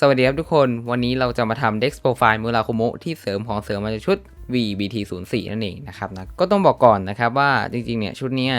สวัสดีครับทุกคน วันนี้เราจะมาทำ Dex Profile มูราคุโมะที่เสริมของเสริมมาจากชุด VBT 0 4 นั่นเองนะครับนะก็ต้องบอกก่อนนะครับว่าจริงๆเนี่ยชุดนี้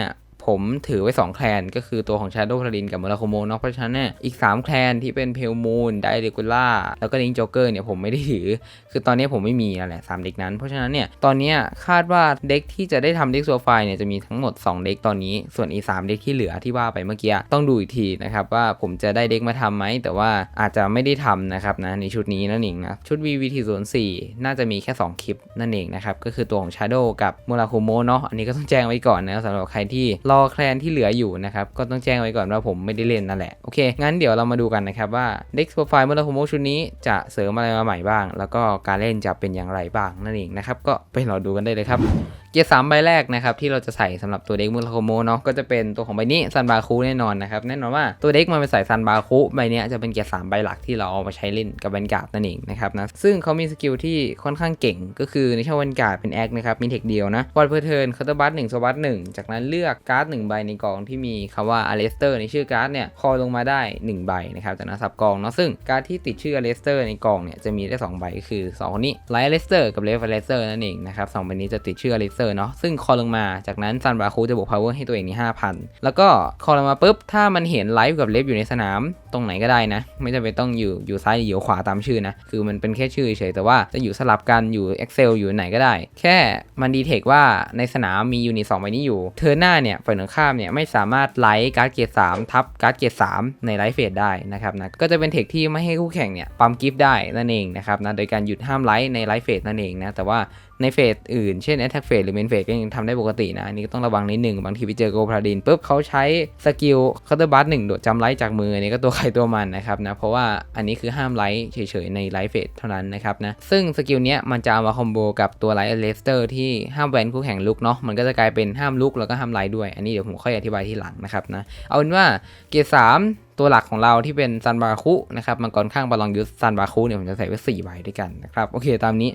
ผมถือไว้ 2 แคลน ก็คือตัวของ Shadow Paladin กับมูราคุโมะเนาะเพราะฉะนั้นเนี่ยอีก 3 แคลนที่เป็นเพลมูนไดเรกูล่าแล้วก็ลิงจ็อกเกอร์เนี่ยผมไม่ได้ถือ คือตอนนี้ผมไม่มีนั่นแหละสามเด็กนั้น เพราะฉะนั้นเนี่ยตอนนี้คาดว่าเด็กที่จะได้ทำเด็กโซฟเนี่ยจะมีทั้งหมด 2 เด็กตอนนี้ส่วนอีก3เด็กที่เหลือที่ว่าไปเมื่อกี้ต้องดูอีกทีนะครับว่าผมจะได้เด็กมาทำไหมแต่ว่าอาจจะไม่ได้ทำนะครับนะในชุดนี้นั่นเองนะชุด VVT 0 4น่าจะมีแค่ 2 คลิปนั่นเองนะครับก็คือตัวของ Shadow กับมูราคุโมะเนาะอันนี้ก็ต้องแจ้งไว้ก่อนนะสำหรับใครที่รอแคลนที่เหลืออยู่นะครับ ก็ต้องแจ้งไว้ก่อนว่าผมไม่ได้เล่นนั่นแหละ โอเค งั้นเดี๋ยวเรามาดูกันนะครับว่าเด็กโปรไฟล์มูราคุโมชุดนี้จะเสริมอะไรมาใหม่บ้าง แล้วก็การเล่นจะเป็นอย่างไรบ้างนั่นเองนะครับ ก็ไปรอดูกันได้เลยครับเกียร์สามใบแรกนะครับที่เราจะใส่สำหรับตัวเด็กมูลโคโมเนาะก็จะเป็นตัวของใบนี้ซันบาคูแน่นอนนะครับแน่นอนว่าตัวเด็กมันเป็นสายซันบาคูใบนี้จะเป็นเกียร์สามใบหลักที่เราเอามาใช้เล่นกับแวนการ์ดนั่นเองนะครับนะซึ่งเขามีสกิลที่ค่อนข้างเก่ง ก็คือในช่องแวนการ์ดเป็นแอคนะครับมีเทคเดียวนะวอลเพอร์เทิร์นคาร์ตบัสหนึ่งสวัสดหนึ่งจากนั้นเลือกการ์ดหนึ่งใบในกองที่มีคำว่าอเลสเตอร์ในชื่อการ์ดเนี่ยคอลงมาได้หนึ่งใบนะครับจากนั้นสับกองเนาะซึ่งการ์ดที่ติดชื่ออเลสเตอร์ในกองเนี่ยจะมีได้สองใบก็คือสองคนนี้ไลท์อเลสเตอร์กับเลฟอเลสเตอร์นั่นเองนะครับสองใบนี้จะติดชื่ออเลสเตอร์เนาะซึ่งคอลงมาจากนั้นซันบาคูจะบวก power ให้ตัวเองนี่5,000แล้วก็คอลงมาปุ๊บ ถ้ามันเห็นไลฟ์กับเลฟอยู่ในสนามตรงไหนก็ได้นะ ไม่จำเป็นต้องอยู่อยู่ซ้ายหรืออยู่ขวาตามชื่อนะ คือมันเป็นแค่ชื่อเฉยแต่ว่าจะอยู่สลับกันอยู่ Excel อยู่ไหนก็ได้ แค่มันดีเทคว่าในสนามมียูนิตสองใบนี้อยู่เทอร์หน้าเนี่ยฝ่ายตรงข้ามเนี่ยไม่สามารถไลฟ์การ์ดเกียร์3ทับการ์ดเกียร์3ในไลฟ์เฟสได้นะครับนะก็จะเป็นเทคที่ไม่ให้คู่แข่งเนี่ยปั๊มกิฟต์ได้นั่นเองนะครับนะโดยการหยุดห้ามไลฟ์ในไลฟ์เฟสนั่นเองนะแต่ว่า ในเฟสอื่น เช่น Attack Phase หรือ Main Phase ก็ยังทำได้ปกตินะ อันนี้ก็ต้องระวังนิดหนึ่งบางทีไปเจอโกพาดินปุ๊บเขาใช้สกิลคาร์เตอร์บัสหนึ่งโดดจำไลท์จากมืออันนี้ก็ตัวใครตัวมันนะครับนะ เพราะว่าอันนี้คือห้ามไลท์เฉยๆ ในไลท์เฟสเท่านั้นนะครับนะ ซึ่งสกิลเนี้ยมันจะเอามาคอมโบกับตัวไลท์เลสเตอร์ที่ห้ามแวนคู่แข่งลุกเนาะ มันก็จะกลายเป็นห้ามลุกแล้วก็ห้ามไลท์ด้วย อันนี้เดี๋ยวผมค่อยอธิบายที่หลังนะครับนะ เอาเป็นว่าเกียร์สามตัวหลักของเราที่เป็นซันบาคุนะครับมังกรข้างบาลองยุทซันบาคุเนี่ยผมจะใส่ไว้4ใบด้วยกันนะครับโอเคตามนี้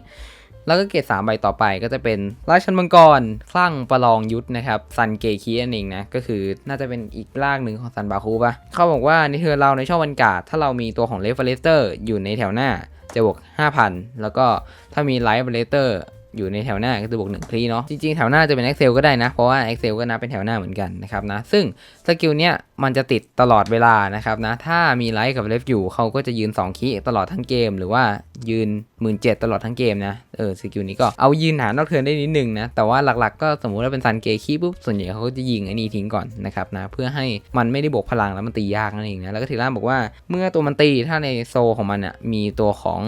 แล้วก็เกรดสามใบต่อไปก็จะเป็นราชันมังกร คลั่งประลองยุทธนะครับซันเกคีนั่นเองนะ ก็คือน่าจะเป็นอีกร่างหนึ่งของซันบาคูปะเขาบอกว่าในเทอเราในช่องวันกาดถ้าเรามีตัวของเลฟเฟลสเตอร์อยู่ในแถวหน้าจะบวก 5,000 แล้วก็ถ้ามีไลฟ์เฟเลสเตอร์อยู่ในแถวหน้าก็จะบวก1คลีเนาะจริงๆ แถวหน้าจะเป็น Excel ก็ได้นะ เพราะว่า Excel ก็นับเป็นแถวหน้าเหมือนกันนะครับนะ ซึ่งสกิลเนี้ยมันจะติดตลอดเวลานะครับนะ ถ้ามีไลท์กับเลฟอยู่เขาก็จะยืน 2 คีตลอดทั้งเกม หรือว่ายืน 1 7ื่นตลอดทั้งเกมนะ เออสกิลนี้ก็เอายืนหานอกเทิร์นได้นิดนึงนะ แต่ว่าหลักๆก็สมมุติว่าเป็นซันเกคีปุ๊บ ส่วนใหญ่เขาก็จะยิงไอ้นี่ทิ้งก่อนนะครับนะ เพื่อให้มันไม่ได้บวกพลังแล้วมันตียากนั่นเองนะ แล้วก็ทีล่าบอกว่าเมื่อตัวมันตีถ้าในโซของมันอะมีตัวของ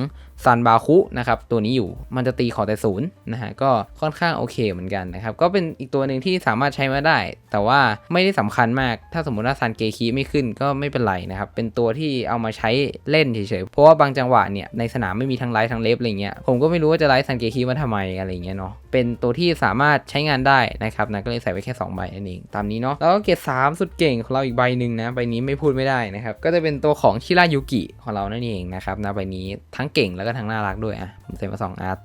ซันบาคุนะครับตัวนี้อยู่มันจะตีขอแต่ศูนย์นะฮะก็ค่อนข้างโอเคเหมือนกันนะครับก็เป็นอีกตัวหนึ่งที่สามารถใช้มาได้ แต่ว่าไม่ได้สำคัญมากถ้าสมมติว่าซันเกคีไม่ขึ้นก็ไม่เป็นไรนะครับ เป็นตัวที่เอามาใช้เล่นเฉยๆ เพราะว่าบางจังหวะเนี่ยในสนามไม่มีทั้งไลท์ทั้งเลฟอะไรเงี้ย ผมก็ไม่รู้ว่าจะไลท์ซันเกคีมาทำไมอะไรเงี้ยเนาะ เป็นตัวที่สามารถใช้งานได้นะครับนะก็เลยใส่ไว้แค่2ใบนั่นเอง ตามนี้เนาะ แล้วก็เกรดสามสุดเก่งของเราอีกใบหนึ่งนะ ใบนี้ไม่พูดไม่ได้นะครับ ก็จะเป็นตัวของชิรายุกิของเรานั่นเองนะครับนะใบนี้ทั้งเก่งแล้วก็ทั้งน่ารักด้วยอะผมใส่มา2อาร์ต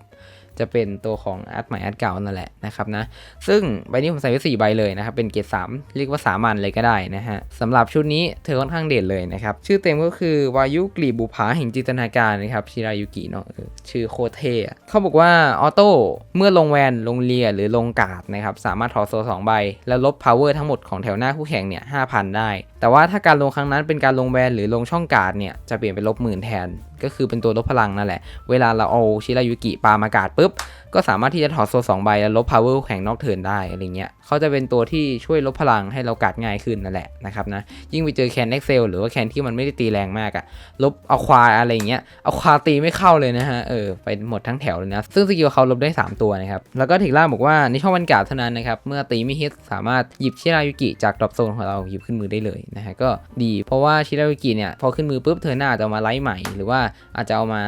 จะเป็นตัวของอาร์ตใหม่อาร์ตเก่านั่นแหละนะครับนะซึ่งใบนี้ผมใส่ไว้4ใบเลยนะครับเป็นเกรด3เรียกว่าสามัญเลยก็ได้นะฮะสำหรับชุดนี้เธอค่อนข้างเด่นเลยนะครับชื่อเต็มก็คือวายุกลีบุภาแห่งจินตนาการนะครับชิรายุกิเนาะเออชื่อโคเทะเขาบอกว่าออโต้เมื่อลงแวนลงเลียหรือลงกาดนะครับสามารถถอดโซสองใบ แล้วลบ power ทั้งหมดของแถวหน้าคู่แข่งเนี่ย5,000 ได้ แต่ว่าถ้าการลงครั้งนั้นเป็นการลงแวนหรือลงช่องการ์ดเนี่ยจะเปลี่ยนเป็นลบหมื่นแทน ก็คือเป็นตัวลบพลังนั่นแหละ เวลาเราเอาชิรายุกิปามากาดปุ๊บ ก็สามารถที่จะถอดโซสองใบแล้วลบ power แข่งนอกเทิร์นได้อะไรเงี้ยเขาจะเป็นตัวที่ช่วยลบพลังให้เรากัดง่ายขึ้นนั่นแหละนะครับนะยิ่งไปเจอแคนเอ็กเซลหรือว่าแคนที่มันไม่ได้ตีแรงมากอะลบเอาควาอะไรเงี้ยเอาควาตีไม่เข้าเลยนะฮะเออไปหมดทั้งแถวเลยนะซึ่งสกิลเขาลบได้ 3 ตัวนะครับแล้วก็ถิกล่าบอกว่าในช่องวันกาดเท่านั้นนะครับเมื่อตีไม่ฮิตสามารถหยิบชิรายุกิจากดรอปโซนของเราหยิบขึ้นมือได้เลยนะฮะก็ดีเพราะว่าชิราวิกิเนี่ยพอขึ้นมือปุ๊บเธอหน้าจะมาไลท์ใหม่ หรือว่าอาจจะเอามา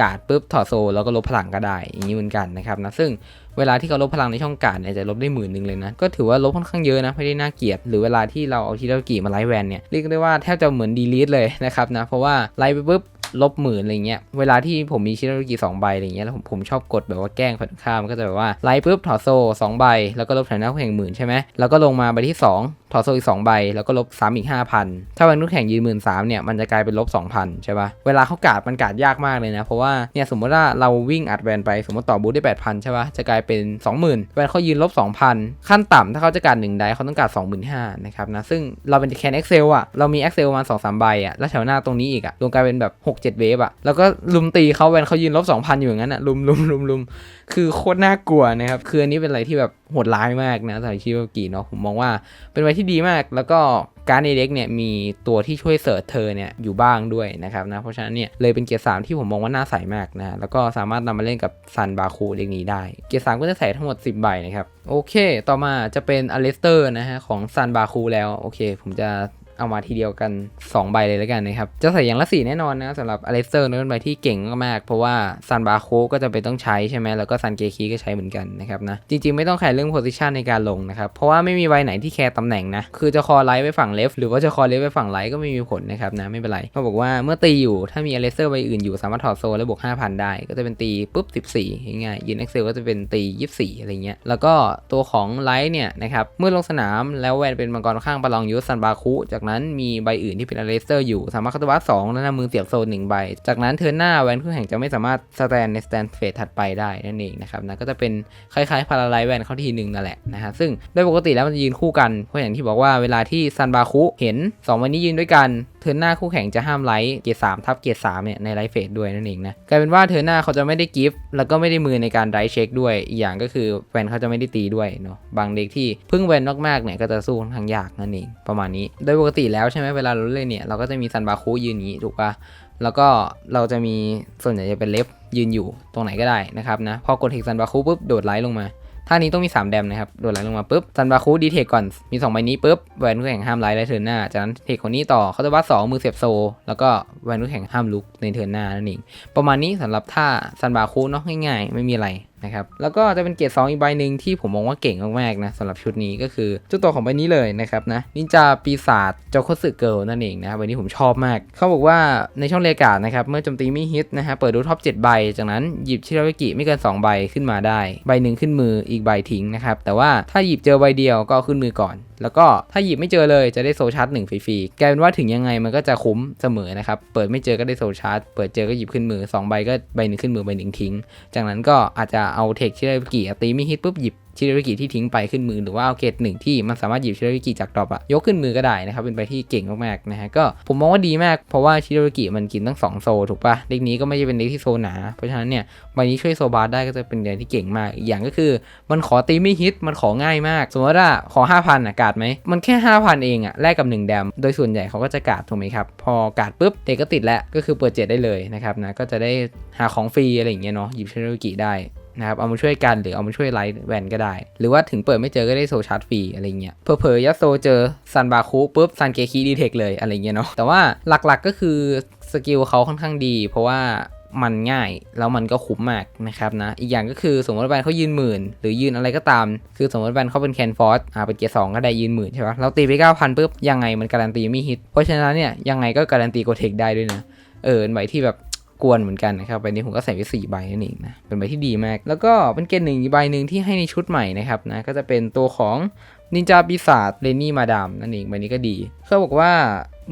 กาดปุ๊บถอดโซแล้วก็ลบพลังก็ได้อย่างนี้เหมือนกันนะครับนะซึ่งเวลาที่เขาลบพลังในช่องการ์ดเนี่ยจะลบได้หมื่นหนึ่งเลยนะ ก็ถือว่าลบค่อนข้างเยอะนะไม่ได้น่าเกลียด หรือเวลาที่เราเอาชิรากิมาไลฟ์แวนเนี่ยเรียกได้ว่าแทบจะเหมือนดีลีทเลยนะครับนะเพราะว่าไลฟ์ไปปุ๊บ ลบหมื่นอะไรเงี้ย เวลาที่ผมมีชิรายุกิสองใบอะไรเงี้ย แล้วผมผมชอบกดแบบว่าแกล้งฝ่ายตรงข้ามก็จะแบบว่าไลท์ปุ๊บถอดโซ่สองใบ แล้วก็ลบฐานะคู่แข่งหมื่นใช่ไหมแล้วก็ลงมาใบที่สองถอดโซ่อีก2ใบ แล้วก็ลบซ้ำอีก 5,000 ถ้าวันนู้แข่งยืนหมื่นสามเนี่ยมันจะกลายเป็นลบ2,000 ใช่ปะเวลาเขากาดมันกาดยากมากเลยนะ เพราะว่าเนี่ยสมมติว่าเราวิ่งอัดแวนไปสมมติต่อบูทได้ 8,000 ใช่ปะจะกลายเป็น 20,000แวนเขายืนลบ 2,000 ขั้นต่ำถ้าเขาจะการ1ได้เขาต้องการ25,000นะครับนะซึ่งเราเป็นแคน Excel อะเรามี Excel มา2 3ใบอะแล้วแถวหน้าตรงนี้อีกอะรวมกลายเป็นแบบ6-7เวฟอะแล้วก็ลุมตีเขาแวนเขายืนลบ2,000อยู่อย่างนั้นอะลุมลุมลุมลุมคือโคตรน่ากลัวนะครับคืออันนี้เป็นอะไรที่แบบโหดร้ายมากนะสำหรับชิโรกิเนาะผมมองว่าเป็นอะไรที่ดีมาก แล้วก็การในเด็กเนี่ยมีตัวที่ช่วยเสิร์ชเธอเนี่ยอยู่บ้างด้วยนะครับนะเพราะฉะนั้นเนี่ยเลยเป็นเกียร์สามที่ผมมองว่าน่าใส่มากนะแล้วก็สามารถนำมาเล่นกับซันบาคูเด็กนี้ได้ เกียร์สามก็จะใส่ทั้งหมด 10 ใบนะครับ โอเค ต่อมาจะเป็นอเลสเตอร์นะฮะของซันบาคูแล้ว โอเค ผมจะ เอามาทีเดียวกัน 2 ใบเลยแล้วกันนะครับ จะใส่อย่างละสีแน่นอนนะสำหรับอเลสเตอร์เป็นใบที่เก่งมากๆ เพราะว่าซันบาโคก็จะเป็นต้องใช้ใช่ไหมแล้วก็ซันเกคีก็ใช้เหมือนกันนะครับนะ จริงๆ ไม่ต้องแคร์เรื่องโพซิชันในการลงนะครับ เพราะว่าไม่มีใบไหนที่แคร์ตำแหน่งนะ คือจะคอไลท์ไปฝั่งเลฟหรือว่าจะคอเลฟไปฝั่งไลท์ก็ไม่มีผลนะครับนะไม่เป็นไรเขาบอกว่าเมื่อตีอยู่ถ้ามีอเลสเตอร์ใบอื่นอยู่สามารถถอดโซแล้วบวก5,000 ได้ ก็จะเป็นตีปุ๊บ14ง่ายๆยืนเอ็กเซลก็จะเป็นตี24อะไรเงี้ยแล้วก็ตัวของไลท์เนี่ยนะครับเมื่อลงสนามแล้วแวนเป็นมังกรข้างประลองยูซันบาคุจากนั้นมีใบอื่นที่เป็นอเลสเตอร์อยู่สามารถคัตวัตสองแล้นำมือเสียบโซนหนึ่งใบ จากนั้นเทิร์นหน้าแวนคู่แข่งจะไม่สามารถสแตนในสแตนเฟสถัดไปได้นั่นเองนะครับนะก็จะเป็นคล้ายๆพาราไลแวนเข้าทีหนึ่งนั่นแหละนะฮะซึ่งโดยปกติแล้วมันจะยืนคู่กันเพราะอย่างที่บอกว่าเวลาที่ซันบาคุเห็น2วันนี้ยืนด้วยกันเทิร์นหน้าคู่แข่งจะห้ามไลท์เกียร์สามทับเกียร์สามเนี่ยในไลท์เฟสด้วยนั่นเองนะกลายเป็นว่าเทิร์นหน้าเขาจะไม่ได้กิฟต์แล้วก็ไม่ได้มือในการไดเช็คด้วยอีกอย่างก็คือแวนเขาจะไม่ได้ตีด้วยเนาะบางเด็กที่พึ่งแวนมากๆเนี่ยก็จะสู้ค่อนข้างยากนั่นเองประมาณนี้ โดยปกติแล้วใช่ไหมเวลาเราเล่นเนี่ยเราก็จะมีซันบาคุยืนอย่างนี้ถูกปะแล้วก็เราจะมีส่วนใหญ่จะเป็นเลฟยืนอยู่ตรงไหนก็ได้นะครับนะพอกดเทคซันบาคุปุ๊บโดดไลท์ลงมา ท่านี้ต้องมี 3 แดมนะครับ โดดไหลลงมาปุ๊บซันบาคูดีเทคก่อน มี2ใบนี้ปุ๊บแวนคู่แข่งห้ามไลท์และเทิร์นหน้า จากนั้นเทคคนนี้ต่อเขาจะวัดสองมือเสียบโซ แล้วก็แวนคู่แข่งห้ามลุกในเทิร์นหน้านั่นเองประมาณนี้สำหรับท่าซันบาคูเนาะง่ายๆ ไม่มีอะไร นะครับแล้วก็จะเป็นเกรด2อีกใบหนึ่งที่ผมมองว่าเก่งมากๆนะสำหรับชุดนี้ก็คือเจ้าตัวของใบนี้เลยนะครับนะนินจาปีศาจเจ้าโคสึเกิลนั่นเองนะใบนี้ผมชอบมาก เขาบอกว่าในช่องเลกาดนะครับเมื่อโจมตีไม่ฮิตนะฮะเปิดดูท็อป7ใบ จากนั้นหยิบชิราวิกิไม่เกิน 2 ใบขึ้นมาได้ ใบหนึ่งขึ้นมืออีกใบทิ้งนะครับแต่ว่าถ้าหยิบเจอใบเดียวก็ขึ้นมือก่อน แล้วก็ถ้าหยิบไม่เจอเลยจะได้โซชาร์จหนึ่งฟรีๆกลายเป็นว่าถึงยังไงมันก็จะคุ้มเสมอนะครับเปิดไม่เจอก็ได้โซชาร์จเปิดเจอก็หยิบขึ้นมือ2ใบก็ใบหนึ่งขึ้นมือใบหนึ่งทิ้ง จากนั้นก็อาจจะเอาเทคชิราวิกิตีไม่ฮิตปุ๊บหยิบชิราวิกิที่ทิ้งไปขึ้นมือหรือว่าเอาเกตหนึ่งที่มันสามารถหยิบชิราวิกิจากดรอปอะยกขึ้นมือก็ได้นะครับ เป็นใบที่เก่งมากๆนะฮะก็ผมมองว่าดีมากเพราะว่าชิราวิกิมันกินตั้งสองโซถูกปะเด็กนี้ก็ไม่ใช่เป็นเด็กที่โซหนา เพราะฉะนั้นเนี่ยใบนี้ช่วยโซบาร์ได้ก็จะเป็นเด็กที่เก่งมากอีกอย่างก็คือ มันขอตีไม่ฮิตมันของ่ายมาก สมมติว่าขอ 5,000อะกาดไหมมันแค่ 5,000 เองอะแลกกับ 1 แดม โดยส่วนใหญ่เขาก็จะกาดถูกไหมครับ พอกาดปุ๊บเด็กก็ติดแล้วก็คือเปิดเจ็ดได้เลยนะครับนะก็จะได้หาของฟรีอะไรอย่างเงี้ยเนาะหยิบชิราวิกิได้ นะครับเอามาช่วยกันหรือเอามาช่วยไลท์แวนก็ได้ หรือว่าถึงเปิดไม่เจอก็ได้โซชาร์จฟรีอะไรเงี้ยเผลอยัดโซเจอซันบาคุปุ๊บซันเกคีดีเทคเลยอะไรเงี้ยเนาะแต่ว่าหลักๆก็คือสกิลเขาค่อนข้างดี เพราะว่ามันง่ายแล้วมันก็คุ้มมากนะครับนะ อีกอย่างก็คือสมมติว่าแบนเขายืนหมื่น หรือยืนอะไรก็ตาม คือสมมติแบนเขาเป็นแคนฟอร์สอ่าเป็นเกียร์สองก็ได้ยืนหมื่นใช่ปะเราตีไปเก้าพันปุ๊บยังไงมันการันตีไม่ฮิตเพราะฉะนั้นเนี่ยยังไงก็การันตีโกเทคได้ด้วยนะเออเป็นใบที่แบบ กวนเหมือนกันนะครับใบนี้ผมก็ใส่ไปสี่ใบนั่นเองนะเป็นใบที่ดีมาก แล้วก็เป็นเกณฑ์หนึ่งอีกใบหนึ่งที่ให้ในชุดใหม่นะครับนะก็จะเป็นตัวของนินจาปีศาจเรนนี่มาดามนั่นเองใบนี้ก็ดีเขาบอกว่า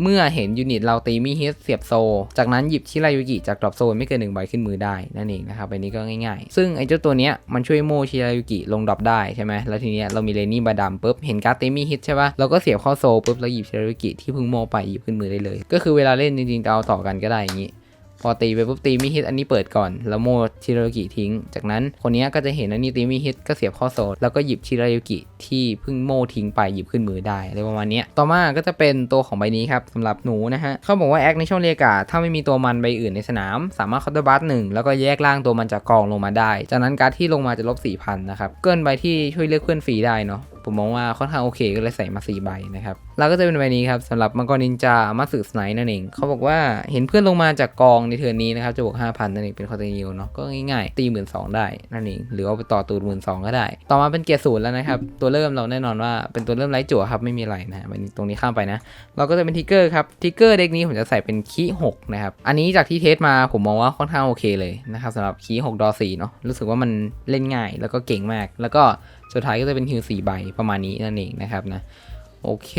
เมื่อเห็นยูนิตเราตีมีฮิตเสียบโซ จากนั้นหยิบชิรายุกิจากดรอปโซนไม่เกินหนึ่งใบขึ้นมือได้นั่นเองนะครับใบนี้ก็ง่ายๆ ซึ่งไอ้เจ้าตัวเนี้ยมันช่วยโมชิรายุกิลงดรอปได้ใช่ไหมแล้วทีเนี้ยเรามีเรนนี่มาดามปุ๊บเห็นการ์ดตีมีฮิตใช่ปะเราก็เสียบเข้าโซปุ๊บแล้วหยิบชิรายุกิที่เพิ่งโมไปหยิบขึ้นมือได้เลย ก็คือเวลาเล่นจริงๆจะเอาต่อกันก็ได้อย่างนี้ พอตีไปปุ๊บตีไม่ฮิตอันนี้เปิดก่อนแล้วโมชิรายุกิทิ้ง จากนั้นคนนี้ก็จะเห็นอันนี้ตีไม่ฮิตก็เสียบข้อโซลแล้วก็หยิบชิรายุกิที่เพิ่งโมทิ้งไปหยิบขึ้นมือได้อะไรประมาณนี้ต่อมาก็จะเป็นตัวของใบนี้ครับสำหรับหนูนะฮะเขาบอกว่าแอคในช่องเรียกาถ้าไม่มีตัวมันใบอื่นในสนาม สามารถคอร์ดบัสหนึ่งแล้วก็แยกล่างตัวมันจากกองลงมาได้ จากนั้นการ์ดที่ลงมาจะลบ4,000นะครับเกินใบที่ช่วยเลือกเพื่อนฟรีได้เนาะ ผมมองว่าค่อนข้างโอเคก็เลยใส่มา4ใบนะครับแล้วก็จะเป็นใบนี้ครับสำหรับมังกรนินจามาสึสไนนั่นเองเขาบอกว่าเห็นเพื่อนลงมาจากกองในเทือนนี้นะครับจะบวก5,000นั่นเองเป็นคอร์เทนิวเนาะก็ง่ายๆตีหมื่นสองได้นั่นเองหรือเอาไปต่อตูนหมื่นสองก็ได้ ต่อมาเป็นเกียร์ศูนย์แล้วนะครับตัวเริ่มเราแน่นอนว่าเป็นตัวเริ่มไร้จั่วครับไม่มีอะไรนะตรงนี้ข้ามไปนะ เราก็จะเป็นทิกเกอร์ครับทิกเกอร์เด็กนี้ผมจะใส่เป็นคีหกนะครับอันนี้จากที่เทสมาผมมองว่าค่อนข้างโอเคเลยนะครับสำหรับคีหกดอสี่เนาะรู้สึกว่ามันเล่นง่ายแล้วก็เก่งมาก แล้วก็ สุดท้ายก็จะเป็นฮิลสี่ใบประมาณนี้นั่นเองนะครับนะโอเค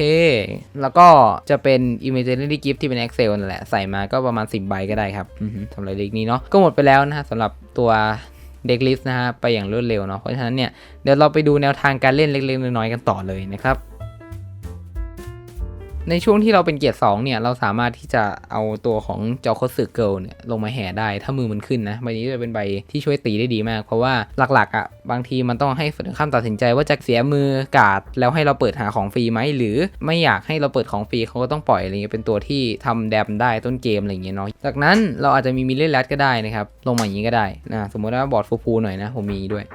แล้วก็จะเป็น imaginary gift ที่เป็น Excel นั่นแหละ ใส่มาก็ประมาณ 10 ใบก็ได้ครับสำหรับเด็กนี้เนาะ ก็หมดไปแล้วนะฮะสำหรับตัวเด็กลิสต์นะฮะ ไปอย่างรวดเร็วเนาะ เพราะฉะนั้นเนี่ย เดี๋ยวเราไปดูแนวทางการเล่นเล็กๆน้อยๆกันต่อเลยนะครับ ในช่วงที่เราเป็นเกียร์สองเนี่ย เราสามารถที่จะเอาตัวของจอคสึเกิลเนี่ยลงมาแห่ได้ ถ้ามือมันขึ้นนะ ใบนี้จะเป็นใบที่ช่วยตีได้ดีมาก เพราะว่าหลักๆอะบางทีมันต้องให้ฝ่ายตรงข้ามตัดสินใจว่าจะเสียมือกาดแล้วให้เราเปิดหาของฟรีไหมหรือไม่อยากให้เราเปิดของฟรีเขาก็ต้องปล่อยอะไรเงี้ยเป็นตัวที่ทำแดมได้ต้นเกมอะไรเงี้ยเนาะจากนั้นเราอาจจะมีมิลเลนแรดก็ได้นะครับลงมาอย่างนี้ก็ได้นะสมมติว่าบอร์ดฟูๆหน่อยนะผมมีด้วย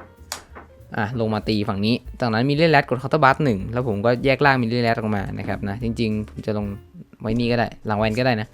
อะลงมาตีฝั่งนี้ จากนั้นมีเล่นแรดกดคาน์เตอร์บัสหนึ่งแล้วผมก็แยกล่างมีเล่นแรดออกมานะครับนะ จริงๆ ผมจะลงไว้นี่ก็ได้ หลังแวนก็ได้นะ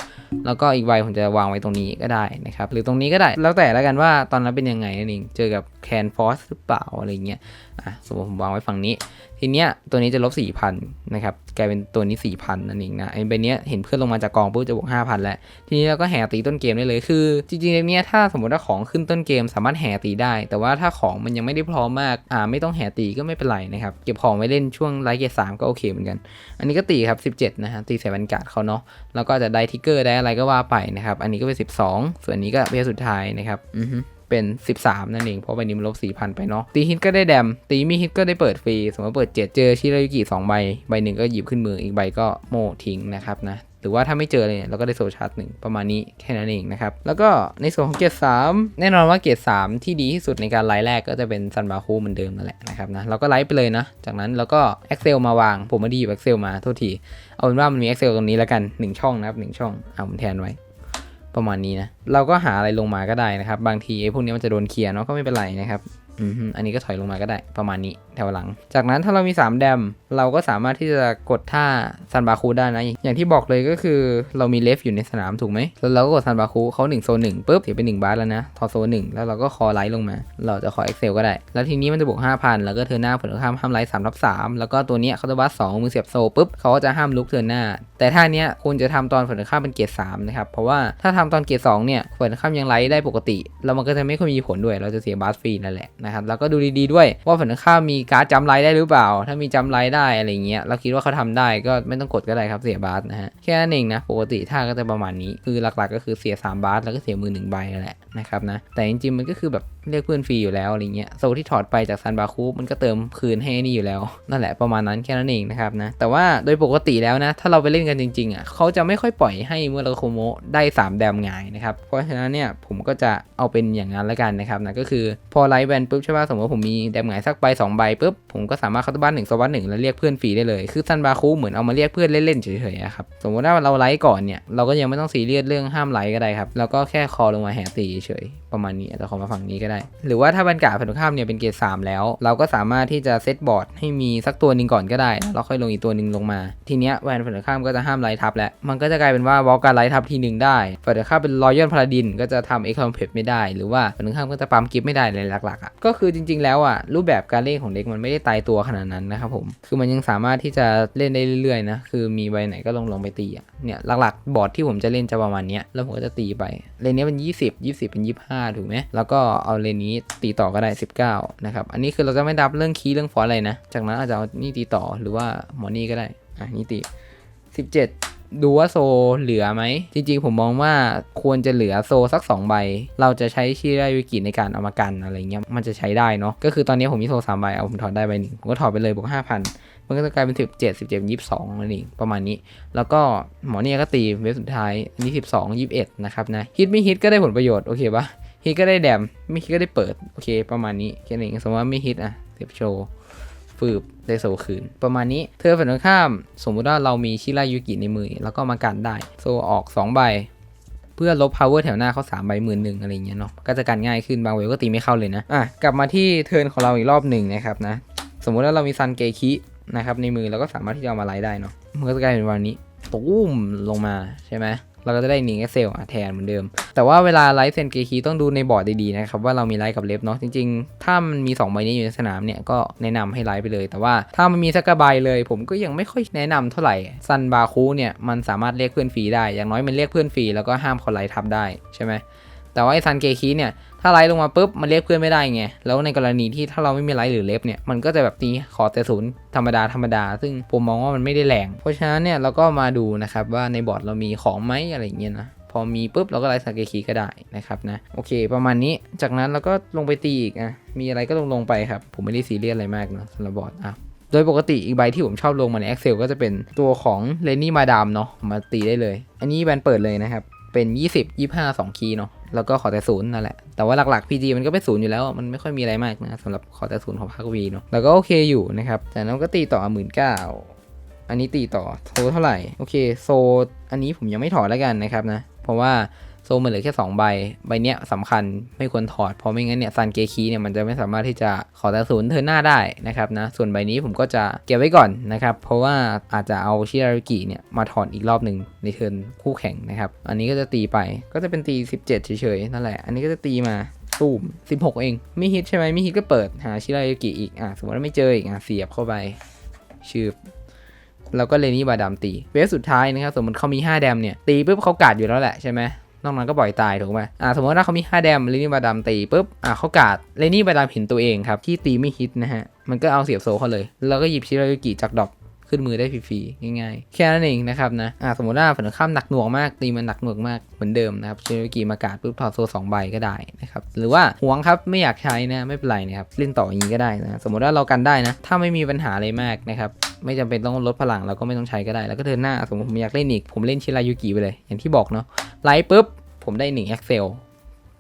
แล้วก็อีกใบผมจะวางไว้ตรงนี้ก็ได้นะครับ หรือตรงนี้ก็ได้ แล้วแต่แล้วกันว่าตอนนั้นเป็นยังไงนั่นเอง เจอกับแคนฟอสหรือเปล่าอะไรเงี้ย อะสมมติผมวางไว้ฝั่งนี้ ทีเนี้ยตัวนี้จะลบ4,000นะครับกลายเป็นตัวนี้4,000นั่นเองนะไอ้ใบเนี้ยเห็นเพื่อนลงมาจากกองปุ๊บจะบวก5,000แล้ว ทีนี้เราก็แห่ตีต้นเกมได้เลยคือ จริงๆเนี้ยถ้าสมมติว่าของขึ้นต้นเกมสามารถแห่ตีได้ แต่ว่าถ้าของมันยังไม่ได้พร้อมมากอ่าไม่ต้องแห่ตีก็ไม่เป็นไรนะครับเก็บของไว้เล่นช่วงไลท์เกตสามก็โอเคเหมือนกัน อันนี้ก็ตีครับ 17 นะฮะตีใส่บรรยากาศเขาเนาะแล้วก็จะได้ทิกเกอร์ได้อะไรก็ว่าไปนะครับอันนี้ก็เป็น 12 ส่วนนี้ก็เพจสุดท้ายนะครับอือฮึ เป็น 13 นั่นเอง เพราะใบนี้มันลบ4,000 ไปเนาะ ตีฮิตก็ได้แดม ตีมีฮิตก็ได้เปิดฟรี สมมติเปิด 7 เจอชิรายุกิ2ใบ ใบหนึ่งก็หยิบขึ้นมือ อีกใบก็โมทิ้งนะครับนะ หรือว่าถ้าไม่เจอเลยเราก็ได้โซชาร์ตหนึ่งประมาณนี้แค่นั้นเองนะครับ แล้วก็ในส่วนของเกรด3แน่นอนว่าเกรด3ที่ดีที่สุดในการไลฟ์แรกก็จะเป็นซันบาคูเหมือนเดิมนั่นแหละนะครับนะ เราก็ไลฟ์ไปเลยนะ จากนั้นเราก็ Excel มาวาง ผมไม่ไดีหยิบ Excel มาโทษที เอาเป็นว่ามันมี Excel ตรงนี้แล้วกัน 1 ช่องนะครับ1ช่อง เอาผมแทนไว้ ประมาณนี้นะ เราก็หาอะไรลงมาก็ได้นะครับ บางทีไอ้พวกนี้มันจะโดนเคลียร์เนาะก็ไม่เป็นไรนะครับอืมอันนี้ก็ถอยลงมาก็ได้ประมาณนี้แถวหลัง จากนั้นถ้าเรามี 3 แดม เราก็สามารถที่จะกดท่าซันบาคูได้นะ อย่างที่บอกเลยก็คือเรามีเลฟอยู่ในสนามถูกไหมแล้วเราก็กดซันบาคูเขา1โซน1ปุ๊บเสียไป1บาทแล้วนะทอโซน1แล้วเราก็คอไลท์ลงมา เราจะคอ Excel ก็ได้ แล้วทีนี้มันจะบวก5,000 แล้วก็เทอร์หน้าผลข้ามห้ามไลท์3ทับ3แล้วก็ตัวเนี้ยเขาจะบัส2มือเสียบโซปุ๊บเขาก็จะห้ามลุกเทอร์หน้า แต่ท่าเนี้ยคุณจะทำตอนผลข้ามเป็นเกียรด3นะครับเพราะว่าถ้าทำตอนเกียรด2เนี่ยผลข้ามยังไลท์ได้ปกติแล้วมันก็จะไม่ค่อยมีผลด้วย เราจะเสียบัสฟรีนั่นแหละนะครับแล้วก็ดูดีๆด้วยว่าผลข้ามมีการ์ดจำไลท์ได้หรือเปล่า ถ้ามีจำไลท์ได้้อะไรเงี้ยเราคิดว่าเขาทำได้ก็ไม่ต้องกดก็ได้ครับเสียบัสนะฮะแค่นั้นเองนะปกติท่าก็จะประมาณนี้คือหลักๆ ก็คือเสีย 3 บาสแล้วก็เสียมือหนึ่งใบนั่นแหละนะครับนะแต่จริงๆมันก็คือแบบเรียกเพื่อนฟรีอยู่แล้วอะไรเงี้ยโซลที่ถอดไปจากซันบาคูมันก็เติมคืนให้นี่อยู่แล้ว นั่นแหละประมาณนั้นแค่นั้นเองนะครับนะ แต่ว่าโดยปกติแล้วนะ ถ้าเราไปเล่นกันจริงๆอะเขาจะไม่ค่อยปล่อยให้เมื่อเราโคโมได้ 3 แดมงายนะครับ เพราะฉะนั้นเนี่ยผมก็จะเอาเป็นอย่างนั้นละกันนะครับนะก็คือพอไลฟ์แบนปุ๊บใช่ป่ะสมมติว่าผมมีแดมงายสักใบสองใบปุ๊บผมก็สามารถเข้าตัวบ้านหนึ่งโซบ้านหนึ่งแล้วเรียกเพื่อนฟรีได้เลยคือซันบาคูเหมือนเอามาเรียกเพื่อนเล่นๆเฉยๆอะครับสมมติว่าเราไลฟ์ก่อนเนี่ยเราก็ยังไม่ต้องซีเรียสเรื่องห้ามไลฟ์ก็ได้ครับเราก็แค่คอลงมาแห่ตีเฉยประมาณนี้อาจจะขอมาฝั่งนี้ก็ได้ หรือว่าถ้าบรรกาศฝั่งตรงข้ามเนี่ยเป็นเกรด3แล้ว เราก็สามารถที่จะเซตบอร์ดให้มีสักตัวหนึ่งก่อนก็ได้แล้วเราค่อยลงอีกตัวหนึ่งลงมา ทีเนี้ยแวนฝั่งตรงข้ามก็จะห้ามไลท์ทับแล้ว มันก็จะกลายเป็นว่าวอลการไลท์ทับทีหนึ่งได้ฝั่งตรงข้ามเป็นรอยัลพาราดินก็จะทำเอ็กซ์คอมเพลไม่ได้ หรือว่าฝั่งตรงข้ามก็จะปั๊มกิฟต์ไม่ได้เลยหลักๆอะก็คือจริง ๆ แล้วอะรูปแบบการเล่นของเด็กมันไม่ได้ตายตัวขนาดนั้นนะครับผมคือมันยังสามารถที่จะเล่นได้เรื่อยๆนะคือมีใบไหนก็ลงลงไปตีอะเนี่ยหลักๆ บอร์ดที่ผมจะเล่นจะประมาณเนี้ยแล้วผมก็จะตีไปเลนนี้เป็น 20 20 เป็น 25 ถูกไหมแล้วก็เอาเลนนี้ตีต่อก็ได้ 19 นะครับ อันนี้คือเราจะไม่ดับเรื่องคีย์เรื่องฟอนต์อะไรนะ จากนั้นอาจจะเอานี่ตีต่อหรือว่าหมอนี่ก็ได้ อะนี่ตี 17 ดูว่าโซเหลือไหม จริงๆ ผมมองว่าควรจะเหลือโซสัก 2 ใบ เราจะใช้ชิรายุกิในการเอามากันอะไรเงี้ย มันจะใช้ได้เนาะ ก็คือตอนนี้ผมมีโซ3ใบ เอาผมถอดได้ใบหนึ่งผมก็ถอดไปเลยบวก5,000 มันก็จะกลายเป็น 17 17 22นั่นเองประมาณนี้ แล้วก็หมอเนี่ยก็ตีเวฟสุดท้าย อันนี้ 12 21 นะครับนะ ฮิตไม่ฮิตก็ได้ผลประโยชน์ โอเคปะ ฮิตก็ได้แดมไม่ฮิตก็ได้เปิด โอเค ประมาณนี้แค่นี้สมมติว่าไม่ฮิตอะเสียบโชว์ฟืบได้โซคืน ประมาณนี้เธอฝั่งตรงข้าม สมมุติว่าเรามีชิรายุกิในมือ แล้วก็มากันได้ โซออก2ใบเพื่อลบ power แถวหน้าเขา3ใบหมื่นหนึ่งอะไรเงี้ยเนาะก็จะกันง่ายขึ้นบางเวลก็ตีไม่เข้าเลยนะอะกลับมาที่เทิร์นของเราอีกรอบหนึ่งนะครับนะสมมุติว่าเรามีซันเกคินะครับในมือเราก็สามารถที่จะเอามาไลฟ์ได้เนาะมันก็จะกลายเป็นวันนี้ตุ้มลงมาใช่ไหม เราก็จะได้หนิงเอเซลแทนเหมือนเดิม แต่ว่าเวลาไลฟ์เซนเกคีต้องดูในบอร์ดดีๆนะครับว่าเรามีไลฟ์กับเลฟเนาะจริงๆ ถ้ามันมี2ใบนี้อยู่ในสนามเนี่ยก็แนะนำให้ไลฟ์ไปเลย แต่ว่าถ้ามันมีสักะใบเลย ผมก็ยังไม่ค่อยแนะนำเท่าไหร่ซันบาคูเนี่ยมันสามารถเรียกเพื่อนฟรีได้ อย่างน้อยมันเรียกเพื่อนฟรีแล้วก็ห้ามคนไลฟ์ทับได้ใช่ไหม แต่ว่าไอซันเกคีเนี่ยถ้าไลฟ์ลงมาปุ๊บมันเรียกเพื่อนไม่ได้ไง แล้วในกรณีที่ถ้าเราไม่มีไลฟ์หรือเลฟเนี่ย มันก็จะแบบตีขอแต่ศูนย์ธรรมดาธรรมดา ซึ่งผมมองว่ามันไม่ได้แรง เพราะฉะนั้นเนี่ยเราก็มาดูนะครับว่าในบอร์ดเรามีของไหมอะไรอย่างเงี้ยนะ พอมีปุ๊บเราก็ไลฟ์สเกคีก็ได้นะครับนะ โอเค ประมาณนี้ จากนั้นเราก็ลงไปตีอีกอะมีอะไรก็ลงลงไปครับ ผมไม่ได้ซีเรียสอะไรมากเนะสำหรับบอร์ดอะโดยปกติอีกใบที่ผมชอบลงมาใน Excel ก็จะเป็นตัวของเลนนี่มาดามเนาะมาตีได้เลย อันนี้แบนเปิดเลยนะครับเป็น 20 25 2คีย์เนาะ แล้วก็ขอแต่ศูนย์นั่นแหละ แต่ว่าหลักๆ PG มันก็เป็นศูนย์อยู่แล้ว มันไม่ค่อยมีอะไรมากนะสำหรับขอแต่ศูนย์ของภาควีเนาะแล้วก็โอเคอยู่นะครับ แต่น้องก็ตีต่อหมื่นเก้าอันนี้ตีต่อโซเท่าไหร่ โอเค โซ อันนี้ผมยังไม่ถอดแล้วกันนะครับนะ เพราะว่า โซมันเหลือแค่2ใบใบเนี้ยสำคัญไม่ควรถอดเพราะไม่งั้นเนี่ยซันเกคีเนี่ยมันจะไม่สามารถที่จะขอแต่ศูนย์เทิร์หน้าได้นะครับนะส่วนใบนี้ผมก็จะเก็บไว้ก่อนนะครับเพราะว่าอาจจะเอาชิรารุกิเนี่ยมาถอดอีกรอบหนึ่งในเทิร์นคู่แข่งนะครับอันนี้ก็จะตีไปก็จะเป็นตี 17 เฉยๆนั่นแหละ อันนี้ก็จะตีมาตูม16 เองไม่ฮิตใช่ไหมไม่ฮิตก็เปิดหาชิรายุกิอีกอะสมมติว่าไม่เจออีกอะเสียบเข้าไปชืบแล้วก็เลนี่บาดามตีเวฟสุดท้ายนะครับสมมติเขามี 5 แดมเนี่ย ตีปุ๊บเขากาดอยู่แล้วแหละใช่ไหม นอกนั้นก็ปล่อยตายถูกไหมอ่าสมมติว่าเขามี5แดมเลนี่บาดามตีปุ๊บอ่าเขากาดเลนี่บาดามเห็นตัวเองครับที่ตีไม่ฮิตนะฮะมันก็เอาเสียบโซเขาเลย แล้วก็หยิบชิรายุกิจากดอกขึ้นมือได้ฟรีๆง่ายๆ แค่นั้นเองนะครับนะอ่าสมมติว่าฝั่งตรงข้ามหนักหน่วงมากตีมันหนักหน่วงมากเหมือนเดิมนะครับชิรายุกิมากาดปุ๊บถอดโซสองใบก็ได้นะครับหรือว่าหวงครับไม่อยากใช้นะไม่เป็นไรนะครับเล่นต่ออย่างนี้ก็ได้นะสมมติว่าเรากันได้นะ ถ้าไม่มีปัญหาอะไรมากนะครับ ไม่จำเป็นต้องลดพลังเราก็ไม่ต้องใช้ก็ได้แล้วก็เดินหน้าสมมติผมอยากเล่นอีกผมเล่นชิรายุกิไปเลย อย่างที่บอกเนาะไลฟ์ปุ๊บผมได้1 Excel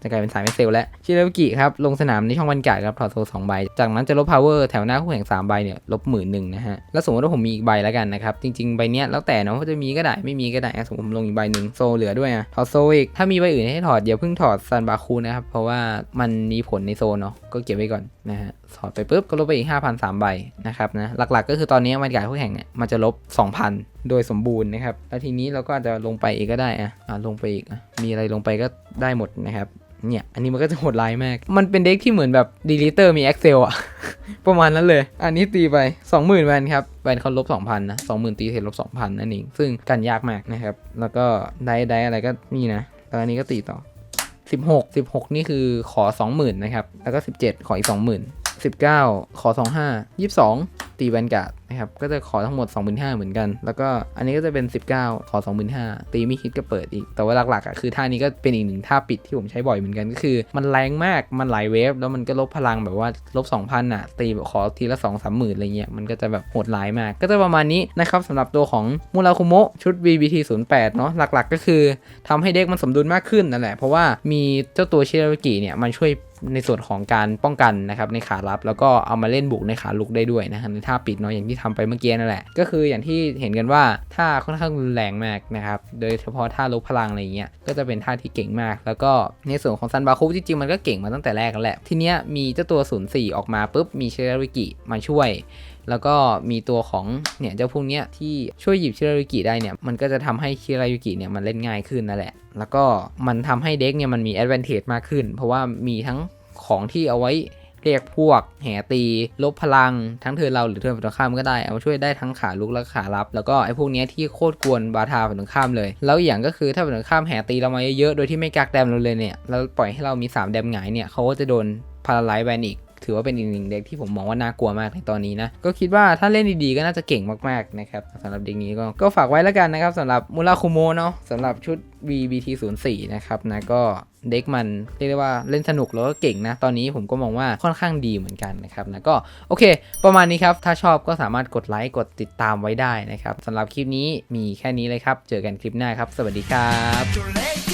จะกลายเป็นสาม Excel แล้วชิรายุกิครับลงสนามในช่องบรรยากาศครับถอดโซสองใบ จากนั้นจะลบ power แถวหน้าคู่แข่ง3ใบเนี่ยลบหมื่นหนึ่งนะฮะแล้วสมมติว่าผมมีอีกใบแล้วกันนะครับจริงๆใบเนี้ยแล้วแต่เนาะว่าจะมีก็ได้ไม่มีก็ได้สมมติผมลงอีกใบหนึ่งโซเหลือด้วยอะถอดโซอีกถ้ามีใบอื่นให้ถอดอย่าเพิ่งถอดซันบาคูนะครับเพราะว่ามันมีผลในโซเนาะก็เก็บไว้ก่อนนะฮะถอดไปปุ๊บก็ลบไปอีก5,000 3ใบนะครับนะหลักๆ ก็คือตอนนี้บรรยากาศคู่แข่งเนี่ยมันจะลบ2,000โดยสมบูรณ์นะครับ แล้วทีนี้เราก็อาจจะลงไปอีกก็ได้อะอะลงไปอีกอะมีอะไรลงไปก็ได้หมดนะครับ เนี่ย อันนี้มันก็จะโหดร้ายมาก มันเป็นเด็กที่เหมือนแบบดีลิเตอร์มี Excel อะประมาณนั้นเลย อันนี้ตีไป 20,000แวนครับ แวนเขาลบ 2,000 นะ 20,000 ตีเสร็จลบ 2,000 นั่นเอง ซึ่งกันยากมากนะครับ แล้วก็ได้ได้อะไรก็นี่นะแล้วอันนี้ก็ตีต่อ 16 16 นี่คือขอ 20,000 นะครับ แล้วก็ 17 ขออีก 20,000 19 ขอ 25 22 ตีแวนการ์ดนะครับ ก็จะขอทั้งหมด 25,000เหมือนกัน แล้วก็อันนี้ก็จะเป็น 19 ขอ 25,000ตีไม่ฮิตก็เปิดอีก แต่ว่าหลักๆอะคือท่านี้ก็เป็นอีกหนึ่งท่าปิดที่ผมใช้บ่อยเหมือนกันก็คือ มันแรงมาก มันหลายเวฟ แล้วมันก็ลบพลังแบบว่าลบ2,000อะ ตีแบบขอทีละ2 3หมื่นอะไรเงี้ย มันก็จะแบบโหดร้ายมาก ก็จะประมาณนี้นะครับสำหรับตัวของมูราคุโมะชุด VBT 08เนาะ หลักๆ ก็คือทำให้เด็กมันสมดุลมากขึ้นนั่นแหละ เพราะว่ามีเจ้าตัวเชิรารุกิเนี่ยมันช่วย ในส่วนของการป้องกันนะครับในขารับ แล้วก็เอามาเล่นบุกในขาลุกได้ด้วยนะครับในท่าปิดเนาะอย่างที่ทำไปเมื่อกี้นั่นแหละ ก็คืออย่างที่เห็นกันว่าท่าค่อนข้างรุนแรงมากนะครับโดยเฉพาะท่าลบพลังอะไรเงี้ยก็จะเป็นท่าที่เก่งมาก แล้วก็ในส่วนของซันบาคุจริงๆมันก็เก่งมาตั้งแต่แรกแล้วแหละทีเนี้ยมีเจ้าตัว 04 ออกมาปุ๊บมีเชลวิกิมาช่วยแล้วก็มีตัวของเนี่ยเจ้าพวกเนี้ยที่ช่วยหยิบชิรายุกิได้เนี่ยมันก็จะทำให้ชิรายุกิเนี่ยมันเล่นง่ายขึ้นนั่นแหละ แล้วก็มันทำให้เด็กเนี่ยมันมี advantage มากขึ้น เพราะว่ามีทั้งของที่เอาไว้เรียกพวก แห่ตี ลบพลัง ทั้งเทิร์นเราหรือเทิร์นฝั่งตรงข้ามก็ได้ เอามาช่วยได้ทั้งขาลุกและขารับ แล้วก็ไอ้พวกเนี้ยที่โคตรกวนบาทาฝั่งตรงข้ามเลย แล้วอย่างก็คือถ้าฝั่งตรงข้ามแห่ตีเรามาเยอะๆ โดยที่ไม่กักแดมเราเลยเนี่ย แล้วปล่อยให้เรามีสามแดมหงายเนี่ยเขาก็จะโดนพาราไลซ์แบนอีก ถือว่าเป็นอีกหนึ่งเด็กที่ผมมองว่าน่ากลัวมากในตอนนี้นะ ก็คิดว่าถ้าเล่นดีๆก็น่าจะเก่งมากๆนะครับสำหรับเด็กนี้ก็ก็ฝากไว้แล้วกันนะครับสำหรับมูราคุโมเนาะสำหรับชุด VBT 0 4 นะครับนะก็เด็กมันเรียกได้ว่าเล่นสนุกแล้วก็เก่งนะ ตอนนี้ผมก็มองว่าค่อนข้างดีเหมือนกันนะครับนะก็โอเค ประมาณนี้ครับ ถ้าชอบก็สามารถกดไลค์กดติดตามไว้ได้นะครับสำหรับคลิปนี้มีแค่นี้เลยครับ เจอกันคลิปหน้าครับ สวัสดีครับ